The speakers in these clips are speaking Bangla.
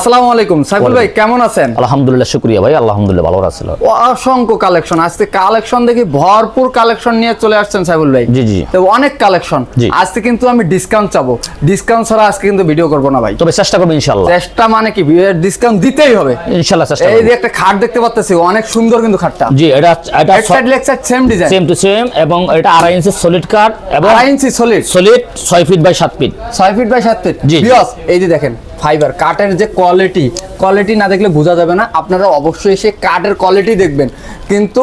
আসসালামু আলাইকুম। সাইফুল ভাই কেমন আছেন? আলহামদুলিল্লাহ শুক্রিয়া ভাই আলহামদুলিল্লাহ ভালো আছিল অসংখ্য কালেকশন। আজকে কালেকশন দেখি ভরপুর কালেকশন নিয়ে চলে আসছেন সাইফুল ভাই। জি, জি। তো অনেক কালেকশন। আজকে কিন্তু আমি ডিসকাউন্ট চাবো। ডিসকাউন্ট ছাড়া আজকে কিন্তু ভিডিও করব না ভাই। তবে চেষ্টা করব ইনশাল্লাহ চেষ্টা মানে কি? ডিসকাউন্ট দিতেই হবে। ইনশাল্লাহ চেষ্টা এই যে একটা খাট দেখতে পাচ্ছি অনেক সুন্দর কিন্তু খাটটা। জি এটা এটা এক side leg same design same to same এবং এটা আড়াই ইঞ্চি সলিড কাঠ এবং আড়াই ইঞ্চি সলিড সলিড ছয় ফিট বাই সাত ফিট ছয় ফিট বাই সাত ফিট জি, জি। এই যে দেখেন ফাইবার কাঠের যে কোয়ালিটি কোয়ালিটি না দেখলে বোঝা যাবে না। আপনারা অবশ্যই এসে কাঠের কোয়ালিটি দেখবেন। কিন্তু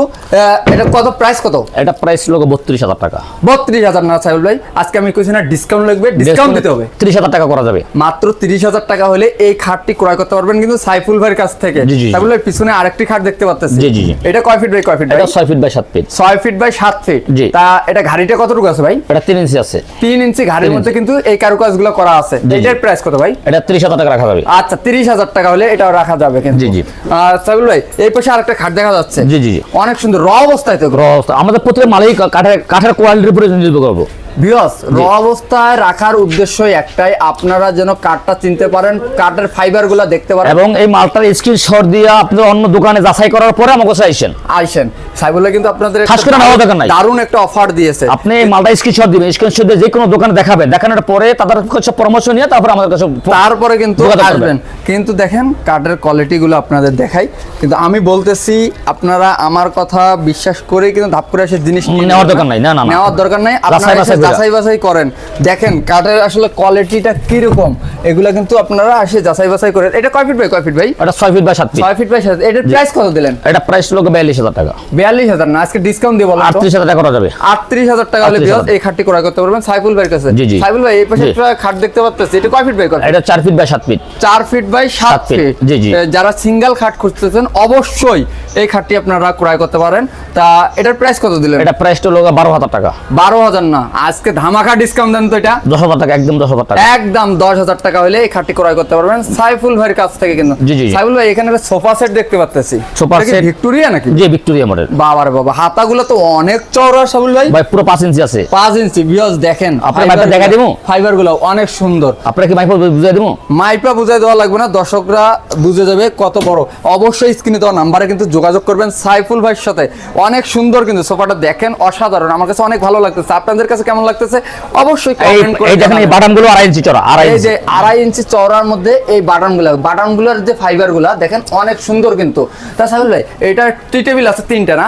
এটা কত? প্রাইস কত? এটা প্রাইস লোক বত্রিশ হাজার টাকা। বত্রিশ হাজার না সাইবুল ভাই। আজকে আমি কইছি না ডিসকাউন্ট লাগবে ডিসকাউন্ট দিতে হবে। ত্রিশ হাজার টাকা করা যাবে। মাত্র তিরিশ হাজার টাকা হলে এই খাটটি ক্রয় করতে পারবেন কিন্তু সাইফুল ভাইয়ের কাছ থেকে। সাইফুল ভাই পিছনে আরেকটি খাট দেখতে পাচ্ছেন জি, জি। এটা কয় ফিট বাই কয় ফিট এটা ছয় ফিট বাই সাত ফিট ছয় ফিট বাই সাত ফিট জি। তা এটা ঘাড়িটা কতটুকু আছে ভাই? এটা তিন ইঞ্চি আছে। তিন ইঞ্চি ঘাড়ির মধ্যে কিন্তু এই কারুকাজগুলো করা আছে। এটার প্রাইস কত ভাই? এটা ত্রিশ হাজার টাকা রাখা যাবে। আচ্ছা তিরিশ হাজার টাকা হলে এটাও রাখা যাবে কিন্তু। জি, জি। আর সাইবুল ভাই এই পাশে আরেকটা খাট দেখা যাচ্ছে। জি, জি। অনেক সুন্দর র অবস্থায় তো। র অবস্থা। আমাদের প্রত্যেক মালিক কাঠের কাঠের কোয়ালিটির উপরে নির্ভর করব। বিয়স র অবস্থায় রাখার উদ্দেশ্যই একটাই আপনারা যেন কাঠটা চিনতে পারেন কাঠের ফাইবারগুলা দেখতে পারেন। এবং এই মালটার স্ক্রিনশট দিয়ে আপনার অন্য দোকানে যাচাই করার পরে আমাকে আইসেন আইসেন। সাইবুল্লাহ কিন্তু আপনাদের খাস করে দরকার নাই। দারুণ একটা অফার দিয়েছে। আপনি মালটা স্ক্রিনশট দিবেন স্ক্রিনশট দিয়ে যে কোনো দোকানে দেখাবেন। দেখানোর পরে তাদের কাছে পরামর্শ নিয়ে তারপর আমাদের কাছে তারপরে কিন্তু আসবেন। কিন্তু দেখেনগুলো আপনাদের দেখাই। কিন্তু আমি বলতেছি আপনারা আমার কথা বিশ্বাস করে কিন্তু ধাপ করে এসে জিনিস নেওয়ার দরকার নাই, না, না। নেওয়ার দরকার নাই। আপনারা যাচাই বাছাই করেন। দেখেন কাঠের আসলে কোয়ালিটিটা কীরকম? এগুলা কিন্তু আপনারা এসে যাচাই বাছাই করেন। এটা কয় ফিট ভাই? কয় ফিট ভাই? এটা ছয় ফিট বাই সাত ফিট ছয় ফিট বাই সাত এটার প্রাইস কত দিলেন? এটা প্রাইস লোক বিয়াল্লিশ হাজার টাকা। বিয়াল্লিশ হাজার না আজকে ডিসকাউন্ট দিয়ে বলেন তো। আটত্রিশ হাজার টাকা করা যাবে। আটত্রিশ হাজার টাকা হলে 38,000 বিয়াস এই খাটটি ক্রয় করতে পারবেন সাইফুল ভাইয়ের কাছে। সাইফুল ভাই এই পাশে একটা খাট দেখতে এটা কয় ফিট বাই কয় এটা চার ফিট বাই সাত ফিট চার ফিট বাই সাত ফিট জি, জি। যারা সিঙ্গেল খাট খুঁজতেছেন অবশ্যই এই খাটটি আপনারা ক্রয় করতে পারেন। তা এটার প্রাইস কত দিলেন? এটা প্রাইসটা লোক বারো হাজার টাকা। বারো হাজার না আজকে ধামাকা ডিসকাউন্ট দেন তো এটা। দশ হাজার টাকা একদম দশ হাজার টাকা। একদম দশ হাজার টাকা হলে এই খাটটি ক্রয় করতে পারবেন। সাইফুল ভাইয়ের কাছ থেকে কিন্তু। জি, জি। সাইফুল ভাই এখানে একটা সোফা সেট দেখতে পাচ্ছি Sofa set। ভিক্টোরিয়া নাকি? যে ভিক্টোরিয়া মডেল বাবার বাবা হাতাগুলো তো অনেক চওড়া সাইফুল ভাই। ভাই পুরো পাঁচ ইঞ্চি আছে। পাঁচ ইঞ্চি বিয়স দেখেন আপনার মাইপটা দেখা দিবো? ফাইবারগুলো অনেক সুন্দর। আপনারা কি মাইক বুঝাই দেবো মাইপা বুঝাই দেওয়া লাগবে না দর্শকরা বুঝে যাবে কত বড়। অবশ্যই স্ক্রিনে দেওয়া নাম্বারে কিন্তু যোগাযোগ করবেন সাইফুল ভাইয়ের সাথে। অনেক সুন্দর কিন্তু সোফাটা দেখেন অসাধারণ। আমার কাছে অনেক ভালো লাগতেছে। আপনাদের কাছে কেমন লাগতেছে? অবশ্যই কমেন্ট করে এই দেখেন এই জানাবেন। বাটামগুলো আড়াই ইঞ্চি চড়া আড়াই এই যে আড়াই ইঞ্চি চওড়ার মধ্যে এই বাটনগুলা বাটনগুলার যে ফাইবারগুলা দেখেন অনেক সুন্দর কিন্তু। তা সাহেব ভাই এটা টি টেবিল আছে তিনটা না?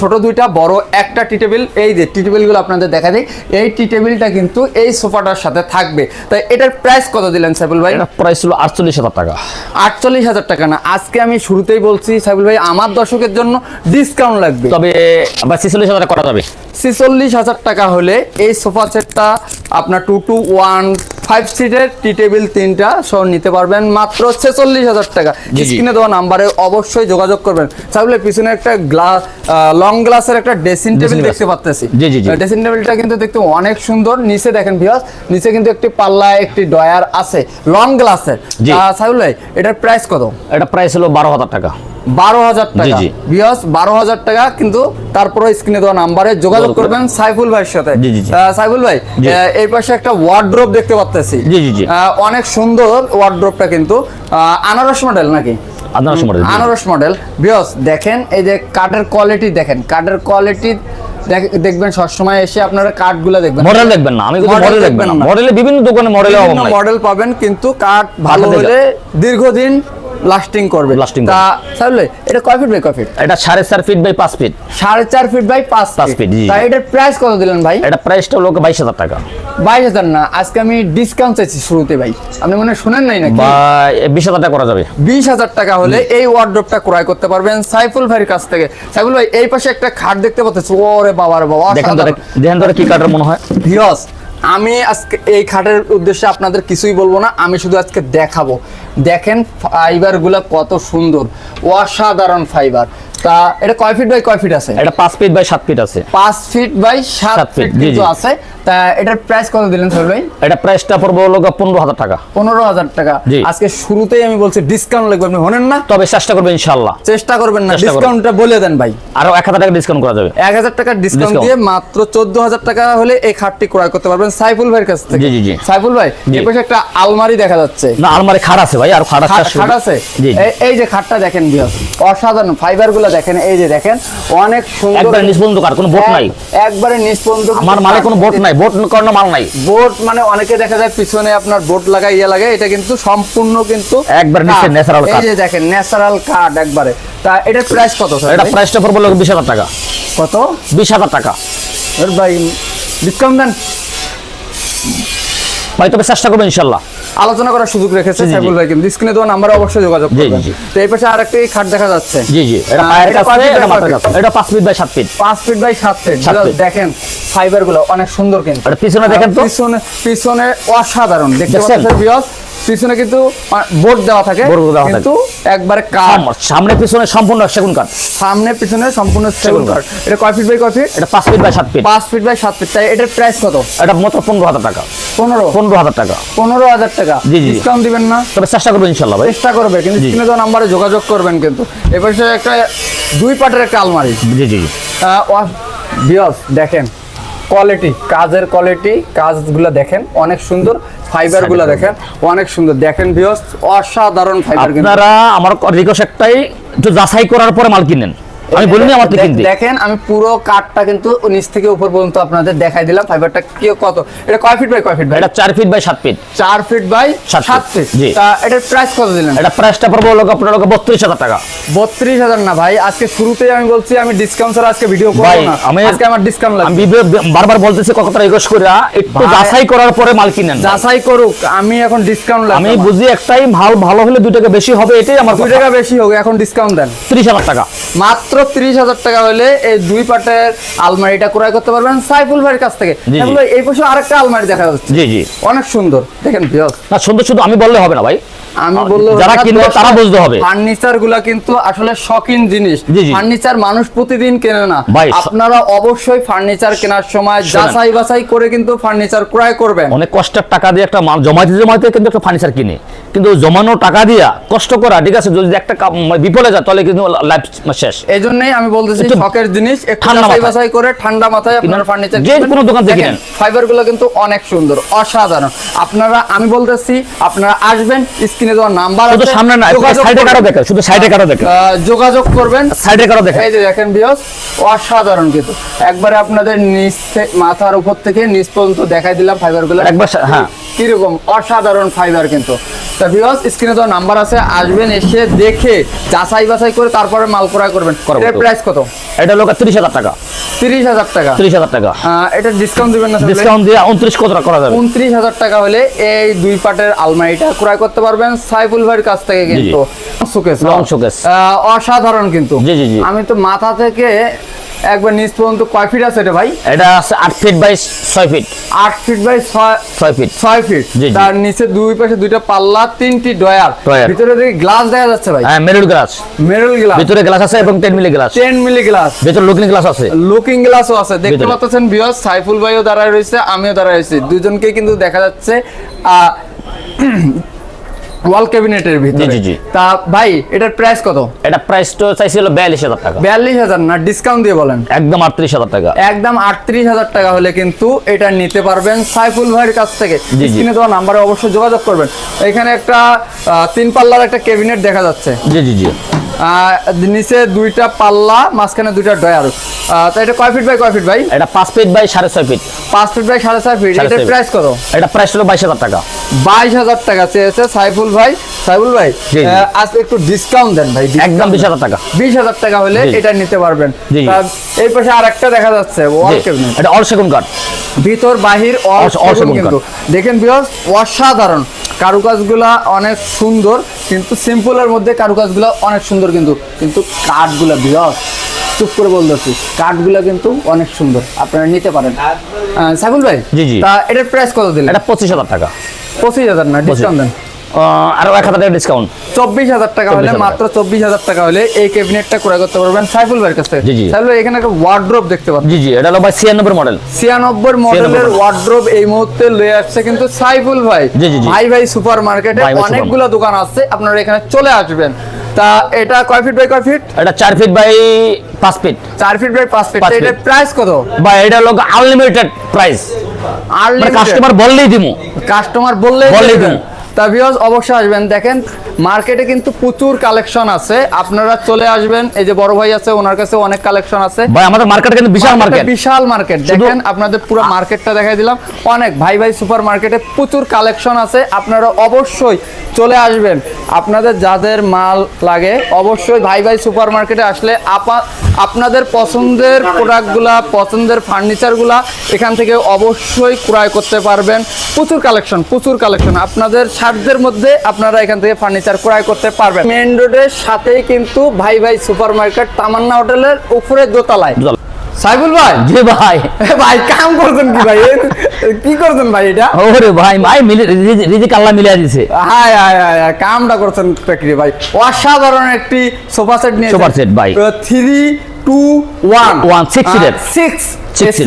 ছোট দুইটা বড় একটা টি টেবিল। এই যে টি টেবিলগুলো আপনাদের দেখা দেয় এই টি টেবিলটা কিন্তু এই সোফাটার সাথে থাকবে। তাই এটার প্রাইস কত দিলেন সাইবুল ভাই? প্রাইস হলো আটচল্লিশ হাজার টাকা। আটচল্লিশ হাজার টাকা না আজকে আমি শুরুতেই বলছি সাইবুল ভাই আমার দর্শকের জন্য ডিসকাউন্ট লাগবে। তবে আবার ছেচল্লিশ হাজার টাকা করা যাবে। ছেচল্লিশ হাজার টাকা হলে এই সোফা সেটটা আপনার টু টু ওয়ান ফাইভ সিটের টি টেবিল তিনটা সহ নিতে পারবেন মাত্র ছেচল্লিশ হাজার টাকা। স্ক্রিনে দেওয়া নাম্বারে অবশ্যই যোগাযোগ করবেন। তাহলে পিছনে একটা গ্লাস লং গ্লাসের একটা ড্রেসিং টেবিল দেখতে জি। ড্রেসিং টেবিলটা কিন্তু দেখতে অনেক সুন্দর। নিচে দেখেন ভিউয়ার্স নিচে কিন্তু একটি পাল্লা একটি ডয়ার আছে লং গ্লাসের। সাইবুল এটার প্রাইস কত? এটা প্রাইস হলো বারো হাজার টাকা। বারো হাজার টাকা। জি। বারো হাজার টাকা কিন্তু তারপরে স্ক্রিনে দেওয়া নাম্বারে যোগাযোগ যোগাযোগ করবেন সাইফুল ভাইয়ের সাথে। সাইফুল ভাই। এই পাশে একটা ওয়ার্ড্রোপ দেখতে পাচ্ছি জি, জি, জি। অনেক সুন্দর ওয়ার্ড্রোপটা কিন্তু। আনারস মডেল নাকি? মডেল আনারস মডেল বিয়স দেখেন এই যে কাঠের কোয়ালিটি দেখেন। কাঠের কোয়ালিটি দেখবেন সবসময় এসে আপনারা কাঠগুলো দেখবেন। মডেল দেখবেন না আমি কিন্তু মডেল দেখবেন দেখবেন না। মডেলে বিভিন্ন দোকানে মডেলে মডেল পাবেন কিন্তু কাঠ ভালো হলে দীর্ঘদিন লাস্টিং করবে। Lasting তা ভাই এটা কয় ফিট বাই কয় ফিট এটা সাড়ে চার ফিট বাই পাঁচ ফিট সাড়ে চার ফিট বাই পাঁচ পাঁচ ফিট। তাই এটার প্রাইস কত দিলেন ভাই? এটা প্রাইসটা লোক বাইশ হাজার টাকা। বাইশ হাজার না আজকে আমি ডিসকাউন্ট চাইছি শুরুতে ভাই। আপনি মনে শুনেন নাই নাকি? বিশ হাজার টাকা করা যাবে। বিশ হাজার টাকা হলে এই ওয়ার্ড্রপটা ক্রয় করতে পারবেন সাইফুল ভাইয়ের কাছ থেকে। সাইফুল ভাই এই পাশে একটা খাট দেখতে পাচ্ছি। ওরে বাবার বাবা দেখেন তো দেখেন তো কি কাটার মনে হয়। ভিওস আমি আজকে এই খাটের উদ্দেশ্যে আপনাদের কিছুই বলব না, আমি শুধু আজকে দেখাবো। দেখেন ফাইবারগুলো কত সুন্দর, অসাধারণ ফাইবার তা এটা কয় ফিট বাই কয় ফিট আছে? এটা ফিট বাই ফিট আছে। ফিট বাই ফিট কিন্তু আছে। তা এটার প্রাইস কত দিলেন স্যার ভাই? এটা প্রাইসটা পড়ব হলো পনেরো হাজার টাকা। পনেরো হাজার টাকা। আজকে শুরুতেই আমি বলছি ডিসকাউন্ট লাগবে আপনি হনেন না। তবে চেষ্টা করবে ইনশাল্লাহ চেষ্টা করবেন না ডিসকাউন্টটা বলে দেন ভাই। আরও টাকা ডিসকাউন্ট করা যাবে। এক হাজার টাকার ডিসকাউন্ট দিয়ে মাত্র চোদ্দ হাজার টাকা হলে এই খাটটি ক্রয় করতে পারবেন সাইফুল ভাইয়ের কাছ থেকে। জি, জি, জি। সাইফুল ভাই জি। এই পাশে একটা আলমারি দেখা যাচ্ছে। না আলমারি খাট আছে ভাই আর খাট আছে খাট আছে। এই- যে খাটটা দেখেন বিয়স অসাধারণ ফাইবারগুলো দেখেন এই যে দেখেন অনেক সুন্দর একবার নিচ পর্যন্ত কাট কোনো বোট নাই। একবারে নিচ পর্যন্ত আমার মালে কোনো বোট নাই বোট করানো মাল নাই। বোট মানে অনেকে দেখা যায় পিছনে আপনার বোট লাগাই ইয়ে লাগে এটা কিন্তু সম্পূর্ণ কিন্তু একবার নিচে কাঠ। natural এই যে দেখেন ন্যাচারাল কাঠ একবারে। তা এটার প্রাইস কত স্যার এটা? প্রাইসটা পড়ব হলো বিশ হাজার টাকা। কত? বিশ হাজার টাকা। এর ভাই ডিসকাউন্ট দেন। ভাই তবে চেষ্টা করবেন ইনশাল্লাহ। আলোচনা করার সুযোগ রেখেছে সাইফুল ভাই কিন্তু স্ক্রিনে দেওয়া নাম্বারে অবশ্যই যোগাযোগ করবেন। তো এই পাশে আরেকটা খাট দেখা যাচ্ছে। জি জি এটা পায়ের কাছে এটা মাথার কাছে। এটা পাঁচ ফিট বাই সাত ফিট পাঁচ ফিট বাই সাত ফিট সাত দেখেন ফাইবারগুলো অনেক সুন্দর কিন্তু। পিছনে দেখেন তো। পিছনে পিছনে অসাধারণ। দেখতে পাচ্ছেন বিয়স পিছনে কিন্তু বোর্ড দেওয়া থাকে Board দেওয়া থাকে। কিন্তু একবারে কাঠ সাম- সামনে পিছনে সম্পূর্ণ সেগুন কাঠ সামনে পিছনে সম্পূর্ণ সেগুন কাঠ এটা কয় ফিট বাই কয় ফিট এটা পাঁচ ফিট বাই সাত ফিট পাঁচ ফিট বাই সাত ফিট তাই এটার প্রাইস কত? এটা মাত্র পনেরো হাজার টাকা। পনেরো? পনেরো হাজার টাকা। পনেরো হাজার টাকা। জি, জি। ডিসকাউন্ট দিবেন না? তবে চেষ্টা করব ইনশাল্লাহ ভাই। চেষ্টা করবে কিন্তু। স্ক্রিনে দেওয়া নাম্বারে যোগাযোগ করবেন কিন্তু। এবার একটা দুই পাটের একটা আলমারি। জি জি বিয়স দেখেন। কোয়ালিটি কাজের কোয়ালিটি কাজগুলো দেখেন অনেক সুন্দর ফাইবারগুলো দেখেন অনেক সুন্দর। দেখেন বিয়স অসাধারণ ফাইবার আপনারা আমার রিকোয়েস্ট একটাই একটু যাচাই করার পরে মাল কিনেন। আমি বলিনি আমার দেখ- কিনতে দেখেন আমি পুরো কাঠটা কিন্তু নিচ থেকে উপর পর্যন্ত আপনাদের দেখাই দিলাম ফাইবারটা কি কত? এটা কয় ফিট বাই কয় ফিট ভাই? এটা চার ফিট বাই সাত ফিট চার ফিট বাই সাত সাত ফিট, ফিট জি। তা এটার প্রাইস কত দিলেন? এটা প্রাইসটা পড়ব হলো আপনার বত্রিশ হাজার টাকা। বত্রিশ হাজার না ভাই আজকে শুরুতেই আমি বলছি আমি ডিসকাউন্ট ছাড়া আজকে ভিডিও করব না। আমি- আজকে আমার ডিসকাউন্ট লাগবে। বিবে- বারবার বলতেছি কত রিকোয়েস্ট করে একটু যাচাই করার পরে মাল কিনেন যাচাই করুক আমি এখন ডিসকাউন্ট লাগবে আমি বুঝি একটাই ভালো ভালো হলে দুই টাকা বেশি হবে এটাই আমার দুই টাকা বেশি হোক এখন ডিসকাউন্ট দেন। ত্রিশ হাজার টাকা। মাত্র ত্রিশ হাজার টাকা হলে এই দুই পাটের আলমারিটা ক্রয় করতে পারবেন সাইফুল ভাইয়ের কাছ থেকে। এই পাশে আরেকটা আলমারি দেখা যাচ্ছে। জি জি। অনেক সুন্দর। দেখেন না সুন্দর শুধু আমি বললে হবে না ভাই। আমি বলল যারা কিনবে তারা বুঝতে হবে। ফার্নিচারগুলা কিন্তু আসলে শখিন জিনিস। জি, জি। ফার্নিচার মানুষ প্রতিদিন কেনে না। আপনারা অবশ্যই ফার্নিচার কেনার সময়। যাচাই বাছাই করে কিন্তু ফার্নিচার ক্রয় করবেন। অনেক কষ্টের টাকা দিয়ে একটা মাল জমাইতে জমাইতে কিন্তু একটা ফার্নিচার কিনে। কিন্তু জমানো টাকা দিয়া কষ্ট করা ঠিক আছে? যদি একটা মানে বিফলে যায় তাহলে কিন্তু লাইফ শেষ। এই জন্যই আমি বলতেছি শখের জিনিস ঠান্ডা বাছাই করে ঠান্ডা মাথায় আপনারা ফার্নিচার যে কোনো দোকান থেকে কিনেন। ফাইবারগুলো কিন্তু অনেক সুন্দর অসাধারণ। আপনারা আমি বলতেছি আপনারা আসবেন স্ক্রিনে দেওয়ার নাম্বার শুধু আছে। সামনে না সাইডে কারও করবেন। দেখে শুধু সাইডে কারও দেখে যোগাযোগ করবেন। সাইডে কারও দেখে এই যে দেখেন বিয়স অসাধারণ কিন্তু। একবারে আপনাদের নিচ মাথার উপর থেকে নিচ পর্যন্ত দেখাই দিলাম ফাইবারগুলো। একবার হ্যাঁ। কীরকম অসাধারণ ফাইবার কিন্তু। তা বিয়স স্ক্রিনে তো নাম্বার আছে আসবেন এসে দেখে যাচাই বাছাই করে তারপরে মাল ক্রয় করবেন। এর প্রাইস কত? এটা লোক তিরিশ হাজার টাকা। তিরিশ হাজার টাকা। তিরিশ হাজার টাকা। এটা ডিসকাউন্ট দিবেন না ডিসকাউন্ট দিয়ে উনত্রিশ কত করা যাবে? উনত্রিশ হাজার টাকা হলে এই দুই পাটের আলমারিটা ক্রয় করতে পারবেন সাইফুল ভাইয়ের কাছ থেকে কিন্তু। শোকেস। অসাধারণ কিন্তু। জি, জি, জি। আমি তো মাথা থেকে একবার নিচ পর্যন্ত কয় ফিট আছে এটা ভাই? এটা আছে আট ফিট বাই ছয় ফিট আট ফিট বাই ছয় ফিট ছয় ফিট। তার নিচে দুই পাশে দুইটা পাল্লা তিনটি ডয়ার। ভিতরে দেখি গ্লাস দেখা যাচ্ছে ভাই। হ্যাঁ মেরুল গ্লাস মেরুল গ্লাস ভিতরে গ্লাস আছে এবং ten milli glass ten milli glass ভিতরে লুকিং গ্লাস আছে। লুকিং গ্লাসও আছে। দেখতে। পাচ্ছেন বিয়স সাইফুল ভাইও দাঁড়ায় রয়েছে আমিও দাঁড়ায় রয়েছি। দুজনকে কিন্তু দেখা যাচ্ছে ওয়াল ক্যাবিনেটের ভিতরে। জি, জি। তা ভাই এটার প্রাইস কত? এটা প্রাইস তো চাইছিল বিয়াল্লিশ হাজার টাকা। বিয়াল্লিশ হাজার না ডিসকাউন্ট দিয়ে বলেন। একদম আটত্রিশ হাজার টাকা। একদম আটত্রিশ হাজার টাকা হলে কিন্তু এটা নিতে পারবেন সাইফুল ভাইয়ের কাছ থেকে। স্ক্রিনে দেওয়া নাম্বারে অবশ্যই যোগাযোগ করবেন। এখানে একটা তিন পাল্লার একটা ক্যাবিনেট দেখা যাচ্ছে। জি জি জি। নিচে দুইটা পাল্লা মাঝখানে দুইটা ডয়ার তা এটা কয় ফিট বাই কয় ফিট ভাই? এটা পাঁচ ফিট বাই সাড়ে ছয় ফিট পাঁচ ফিট বাই সাড়ে চার ফিট এটার প্রাইস কত? এটা প্রাইস হলো বাইশ হাজার টাকা। বাইশ হাজার টাকা চেয়েছে সাইফুল ভাই। সাইফুল ভাই আজকে একটু ডিসকাউন্ট দেন ভাই একদম বিশ হাজার টাকা। বিশ হাজার টাকা হলে। এটা নিতে পারবেন। এই পাশে আর একটা দেখা যাচ্ছে ওয়াল জি, ক্যাবিনেট এটা অল সেগুন কাঠ। ভিতর বাহির সেগুন কিন্তু। দেখেন বিয়স অসাধারণ। কারুকাজগুলা অনেক সুন্দর। কিন্তু সিম্পলের মধ্যে কারুকাজগুলো অনেক সুন্দর কিন্তু কিন্তু কাঠগুলো বৃহৎ চুপ করে বলতেছি কাঠগুলো কিন্তু অনেক সুন্দর আপনারা নিতে পারেন। সাইফুল ভাই জি, জি। তা এটার প্রাইস কত দিলেন? এটা পঁচিশ হাজার টাকা। পঁচিশ হাজার না ডিসকাউন্ট দেন। আরও এক হাজার টাকা ডিসকাউন্ট চব্বিশ হাজার টাকা হলে মাত্র চব্বিশ হাজার টাকা হলে এই ক্যাবিনেটটা ক্রয় করতে পারবেন সাইফুল ভাইয়ের কাছ থেকে। জি, জি। সাইফুল এখানে একটা ওয়ার্ড্রোব দেখতে পাচ্ছেন জি জি এটা হলো ভাই ছিয়ানব্বই মডেল ছিয়ানব্বই মডেলের model। এই মুহূর্তে লয়ে আসছে কিন্তু সাইফুল ভাই। ভাই ভাই সুপার মার্কেটে ভাই ভাই অনেকগুলো দোকান আছে আপনারা এখানে চলে আসবেন। তা এটা কয় ফিট বাই কয় ফিট এটা চার ফিট বাই পাঁচ ফিট চার ফিট বাই পাঁচ ফিট এটার প্রাইস কত? বা এটা হলো আনলিমিটেড প্রাইস আর কাস্টমার বললেই দিমু। কাস্টমার বললে বললেই দেবেন। তা ভিউয়ার্স অবশ্যই আসবেন। দেখেন মার্কেটে কিন্তু প্রচুর কালেকশন আছে। আপনারা চলে আসবেন। এই যে বড় ভাই আছে ওনার কাছে অনেক কালেকশন আছে। ভাই আমাদের মার্কেট কিন্তু বিশাল মার্কেট বিশাল মার্কেট দেখেন আপনাদের পুরো মার্কেটটা দেখাই দিলাম। অনেক ভাই ভাই সুপার মার্কেটে প্রচুর কালেকশন আছে। আপনারা অবশ্যই চলে আসবেন। আপনাদের যাদের মাল লাগে অবশ্যই ভাই ভাই সুপার মার্কেটে আসলে আপা- আপনাদের পছন্দের প্রোডাক্টগুলা পছন্দের ফার্নিচারগুলা এখান থেকে অবশ্যই ক্রয় করতে পারবেন। প্রচুর কালেকশন প্রচুর কালেকশন আপনাদের সাধ্যের মধ্যে আপনারা এখান থেকে ফার্নিচার ক্রয় করতে পারবেন। মেন রোডের সাথেই কিন্তু ভাই ভাই সুপার মার্কেট তামান্না হোটেলের উপরে দোতলায়। সাইবুল ভাই? জি ভাই। ভাই কাম করছেন কি ভাই? কি করছেন ভাই এটা? ওরে ভাই ভাই মিলে রিজি- রিজিক আল্লাহ মিলিয়ে দিছে। হায় হায় হায়, কামটা করছেন কি ভাই? অসাধারণ একটি সোফা সেট নিয়ে Sofa set, ভাই। Three two one one six. Six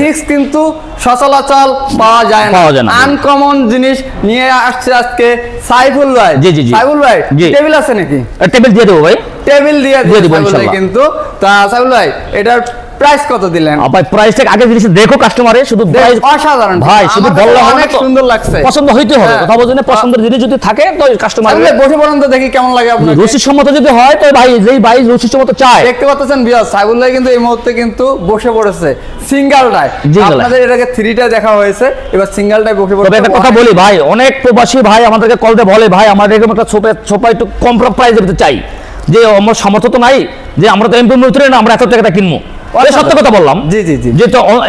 six কিন্তু সচলাচল পাওয়া যায় না পাওয়া যায় না। আনকমন জিনিস নিয়ে আসছে আজকে সাইফুল ভাই জি, জি। সাইফুল ভাই। টেবিল আছে নাকি টেবিল দিয়ে দেবো ভাই টেবিল দিয়ে দিয়ে দেবো। কিন্তু তা সাইফুল ভাই এটার প্রাইস কত দিলেন? ভাই প্রাইসটা আগে জিনিস দেখো কাস্টমারে শুধু অসাধারণ। ভাই শুধু বললে অনেক সুন্দর লাগছে। পছন্দ হইতে হবে হ্যাঁ। কথা বলছেন পছন্দের জিনিস যদি থাকে তো কাস্টমার বসে পড়েন তো দেখি কেমন লাগে আপনার রুচি সম্মত যদি হয় তো ভাই যেই ভাই রুচি সম্মত চায়। দেখতে পাচ্ছেন বিয়াস সাইবুল ভাই কিন্তু এই মুহূর্তে কিন্তু বসে পড়েছে। সিঙ্গেলটায়। Single-টায়। আপনাদের এটাকে থ্রিটা দেখা হয়েছে এবার সিঙ্গেলটায় বসে তবে একটা কথা বলি ভাই অনেক প্রবাসী ভাই আমাদেরকে কল দিয়ে বলে ভাই আমাদের এরকম একটা ছোপা ছোপা একটু কম প্রাইসে চাই। যে আমার সামর্থ্য তো নাই যে আমরা তো এমপি মন্ত্রী না আমরা এত টাকাটা কিনবো। সত্য কথা বললাম জি, জি, জি।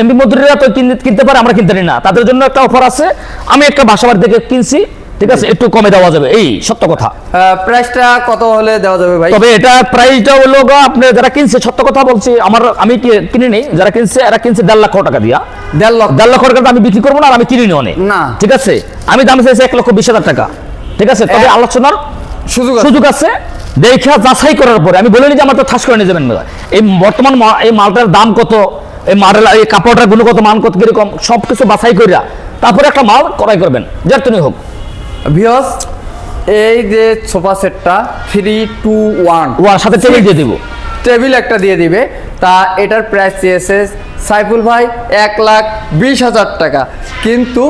এমপি মন্ত্রীরা তো কিনতে পারে আমরা কিনতে না। তাদের জন্য একটা অফার আছে। আমি একটা থেকে কিনছি ঠিক আছে? একটু কমে দেওয়া যাবে। এই সত্য কথা। প্রাইসটা কত হলে দেওয়া যাবে ভাই? তবে এটা প্রাইসটা হলো আপনি যারা কিনছে সত্য কথা বলছি আমার আমি কিনে নেই? যারা কিনছে এরা কিনছে দেড় লক্ষ টাকা দিয়া। দেড় লক্ষ। দেড় লক্ষ টাকা আমি বিক্রি করব না আর আমি কিনি অনেক না। ঠিক আছে? আমি দাম চাইছি এক লক্ষ বিশ হাজার টাকা। ঠিক আছে? তবে আলোচনার সুযোগ সুযোগ আছে। দেখা যাচাই করার পরে আমি বলিনি যে আমার তো ঠাস করে নিয়ে যাবেন না। এই বর্তমান এই মালটার দাম কত? এই মালের এই কাপড়টার গুণগত মান কত কীরকম? সব কিছু বাছাই করিয়া তারপরে একটা মাল ক্রয় করবেন যার তুমি হোক। ভিওস এই যে সোফা সেটটা থ্রি টু ওয়ান ওয়ার সাথে টেবিল দিয়ে দিব। টেবিল একটা দিয়ে দিবে। তা এটার প্রাইস চেয়েছে সাইফুল ভাই এক লাখ বিশ হাজার টাকা কিন্তু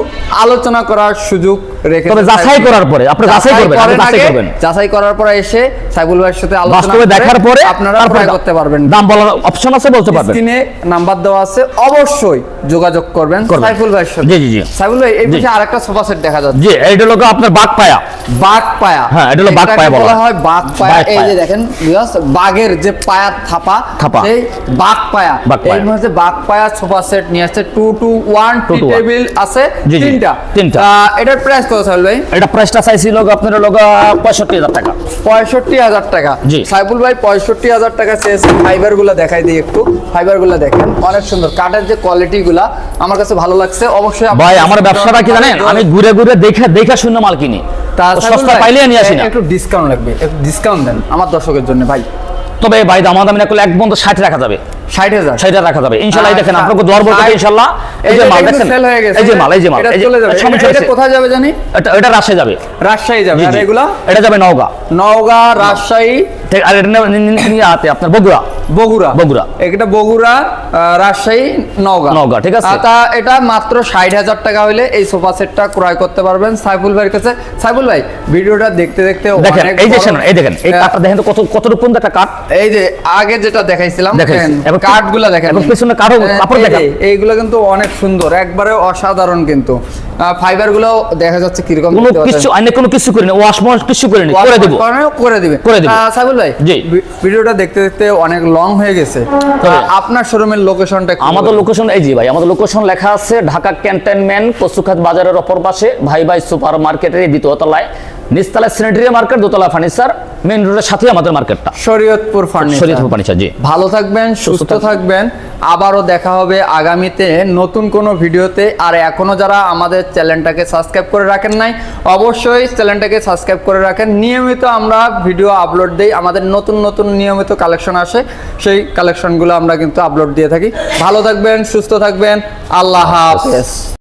আলোচনা করার সুযোগ রেখে যাচাই করার পরে আপনি যাচাই করবেন যাচাই করবেন যাচাই করার পরে এসে সাইফুল ভাইয়ের সাথে আলোচনা দেখার পরে আপনারা ক্রয় করতে পারবেন দাম বলার অপশন আছে বলতে পারবেন স্ক্রিনে নাম্বার দেওয়া আছে অবশ্যই যোগাযোগ করবেন। সাইফুল ভাইয়ের সাথে জি, জি, জি। সাইফুল ভাই এই। পাশে আরেকটা সোফা সেট দেখা যাচ্ছে জি এইটা লোক আপনার বাঘ পায়া বাঘ পায়া হ্যাঁ, এটা হলো বাঘ পায়া বলা হয়। বাঘ পায়া এই যে দেখেন বাঘের যে পায়া থাপা থাপা। সেই বাঘ পায়া। এই মধ্যে বাঘ পায়া সোফা সেট নিয়ে আসছে টু টু ওয়ান টি 2 to 1 টেবিল আছে তিনটা। তিনটা। এটার প্রাইস কত সাইফুল ভাই? এটা প্রাইসটা চাইছি লোক আপনার লোক পঁয়ষট্টি হাজার টাকা। পঁয়ষট্টি হাজার টাকা। জি। সাইফুল ভাই পঁয়ষট্টি হাজার টাকা চেয়েছে। ফাইবারগুলা দেখাই দিই একটু। ফাইবারগুলা দেখেন অনেক সুন্দর। কাঠের যে কোয়ালিটি গুলা আমার কাছে ভালো লাগছে। অবশ্যই ভাই আমার ব্যবসাটা কি জানেন? আমি ঘুরে ঘুরে দেখে দেখে শূন্য মাল কিনি। তা সস্তা পাইলে নিয়ে আসি না। একটু ডিসকাউন্ট লাগবে। একটু ডিসকাউন্ট দেন আমার দর্শকের জন্য ভাই। তবে ভাই দাম দামি না করলে এক বন্ধ ষাট রাখা যাবে। রাখা যাবে দেখেন আচ্ছা। আপনাকে দর বলতে ষাট। এই যে মাল দেখেন sell গেছে। এই যে মাল এই যে মাল এটা এই যে চলে যাবে সামনে এটা- এটা চলেছে। কোথায় যাবে জানি এটা এটা রাজশাহী যাবে রাজশাহী যাবে আর এগুলা এটা যাবে নওগাঁ নওগাঁ রাজশাহী আর এটা আপনার বগুড়া বগুড়া। বগুড়া। এটা বগুড়া রাজশাহী নওগাঁ। নওগাঁ, ঠিক আছে। তা এটা মাত্র ষাট হাজার টাকা হলে এই সোফা সেটটা ক্রয় করতে পারবেন সাইফুল ভাইয়ের কাছে। সাইফুল ভাই ভিডিওটা দেখতে দেখতে দেখেন এই যে এই দেখেন এই কাঠটা দেখেন তো কত কত একটা কাঠ এই যে আগে যেটা দেখাইছিলাম দেখাইছি। এবার কি- কাঠগুলা দেখেন। এবার পেছনে কাঠও- এ- কাপড় এই এইগুলো কিন্তু অনেক সুন্দর একবারে অসাধারণ কিন্তু। ফাইবারগুলো দেখা যাচ্ছে কীরকম কোনো কিছু আমি কোনো কিছু করিনি ওয়াশ মশ কিছু করিনি করে দেবো। করে দিবে। করে দিবে। সাইবুল ভাই জি। ভিডিওটা দেখতে দেখতে অনেক লং হয়ে গেছে। আপনার শোরুমের লোকেশনটা আমাদের লোকেশন এই যে ভাই আমাদের লোকেশন লেখা আছে ঢাকা ক্যান্টনমেন্ট কচুখাত বাজারের অপর পাশে ভাই ভাই সুপার মার্কেটের দ্বিতীয় তলায়। নিচতলায় স্যানিটারি মার্কেট দোতলা ফার্নিচার মেন রোডের সাথে আমাদের মার্কেটটা শরীয়তপুর ফার্নিচার শরীয়তপুর ফার্নিচার জি। ভালো থাকবেন সুস্থ থাকবেন। আবারও দেখা হবে আগামীতে নতুন কোনো ভিডিওতে। আর এখনও যারা আমাদের চ্যানেলটাকে সাবস্ক্রাইব করে রাখেন নাই অবশ্যই চ্যানেলটাকে সাবস্ক্রাইব করে রাখেন। নিয়মিত আমরা ভিডিও আপলোড দেই। আমাদের নতুন নতুন নিয়মিত কালেকশন আসে। সেই কালেকশনগুলো আমরা কিন্তু আপলোড দিয়ে থাকি। ভালো থাকবেন সুস্থ থাকবেন। আল্লাহ হাফেজ।